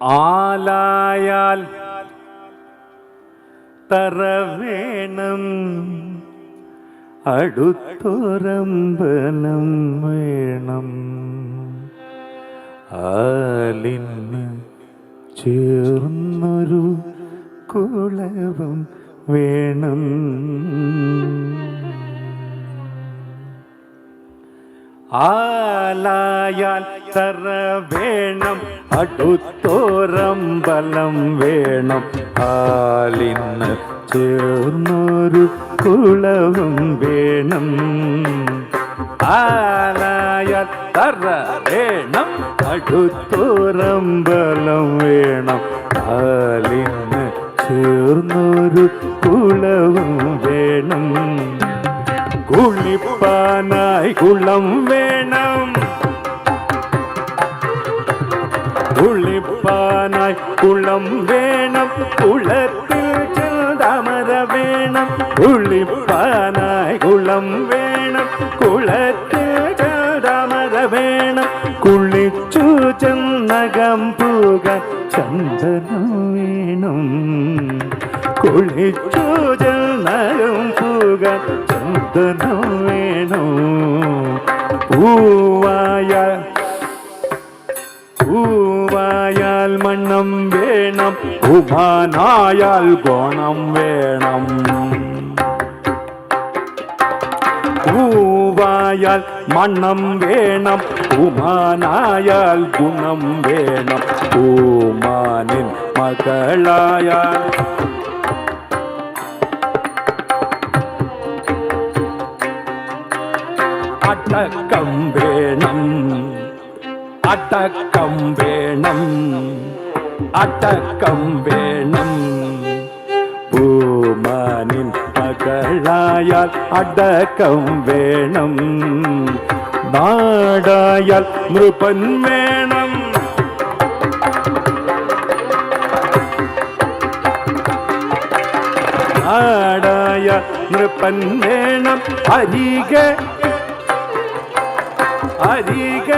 ആലായാൽ തറ വേണം അടുത്തൊരമ്പലം വേണം. ആലിന് ചേർന്നൊരു കുളവും വേണം. ആലായാൽ തറ വേണം അടുത്തോരമ്പലം വേണം. ആലിന് ചേർന്നൊരു കുളവും വേണം. ആലായാൽ തറ വേണം. അടുത്തോരമ്പലം വേണം. ആലിന് ചേർന്നൊരു കുളവും വേണം. കുളിപ്പാനായി കുളം വേണം. കുളിപ്പാനായി കുളം വേണം കുളത്തിൽ ചെന്താമര വേണം. കുളിപ്പാനായി കുളം വേണം കുളത്തിൽ ചെന്താമര വേണം. കുളിച്ചു ചെന്നകം പൂക ചന്ദനം വേണം. കുളിച്ചു ചെന്നകം പൂക ചന്ദനം വേണം. പൂവായ പൂവായാൽ മണ്ണം വേണം. ഉപാനായാൽ ഗുണം വേണം. ൂവായാൽ മണ്ണം വേണം. ഉമാനായാൽ ഗുണം വേണം. ഉമാനിൻ മകളായാൽ. അടക്കം വേണം. അടക്കം വേണം അടക്കം വേണം പൂമാനിൻ മകളായാൽ അടക്കം വേണം നാടായാൽ നൃപൻ വേണം നാടായ നൃപൻ വേണം അരികെ അരിക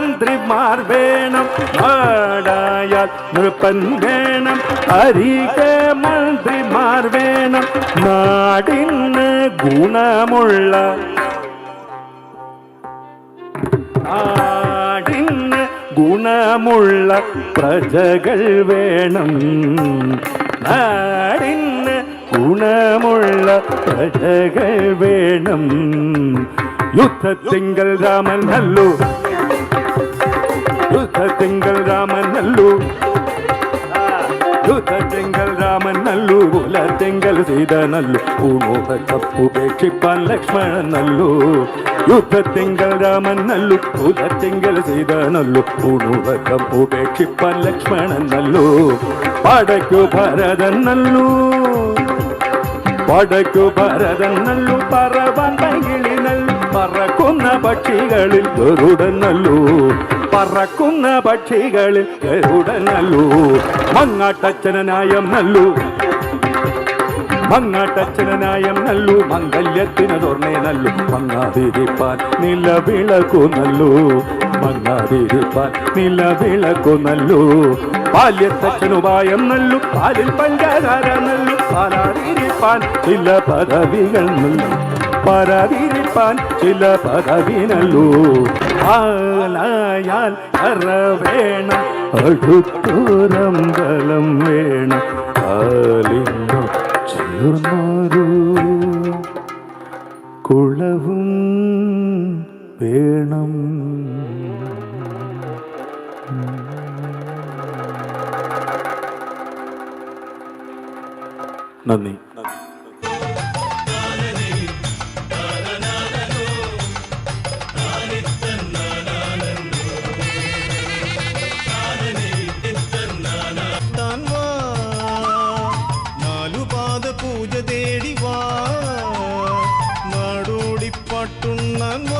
മന്ത്രിമാർ വേണം. നാടായാൽ നൃപ്പൻ വേണം. അരിക മന്ത്രിമാർ വേണം. നാടിന് ഗുണമുള്ള നാടിന് ഗുണമുള്ള പ്രജകൾ വേണം. നാടിന് ഗുണമുള്ള പ്രജകൾ വേണം. യുദ്ധത്തിങ്കൽ രാമൻ നല്ലു യുദ്ധത്തിങ്കൽ രാമൻ നല്ലു. യുദ്ധത്തിങ്കൽ രാമൻ നല്ലു. കുലത്തിങ്കൽ സീത നല്ലു. ഉപേക്ഷിപ്പാൻ ലക്ഷ്മണൻ നല്ലു. യുദ്ധത്തിങ്കൽ രാമൻ നല്ലു. കുലത്തിങ്കൽ സീത നല്ലു. ഉണുവക്കം ഉപേക്ഷിപ്പാൻ ലക്ഷ്മണൻ നല്ലു. പടയ്ക്കു ഭരതൻ നല്ലു. പടയ്ക്കു ഭരതൻ നല്ലു. പറവാൻ പൈകിളി നല്ലു. പറക്കുന്ന പക്ഷികളിൽ ഗരുടൻ നല്ലു. പറക്കുന്ന പക്ഷികളിൽ നല്ലു മങ്ങാട്ടച്ചനായം നല്ലു. മങ്ങാട്ടച്ചനായം നല്ലു മംഗല്യത്തിന് തുറന്നേ നല്ലു. മങ്ങാതിരിപ്പാൻ നിലവിളക്കു നല്ലു മങ്ങാതിരിപ്പാൻ നിലവിളക്കു നല്ലു. ബാല്യത്തച്ഛനുപായം നല്ലു പാലിൽ പഞ്ചാര നല്ലു. പാലാതിരിപ്പാൻ ചില പദവികൾ നല്ലു. പരാതിരിപ്പാൻ ചില പദവിനല്ലു. ആലായാൽ അറ വേണം അടുത്തോരമ്പലം വേണം. ആലിന്നു ചേർന്നൊരു കുളവും വേണം. നന്ദി. ఉన్నట్టున్నాను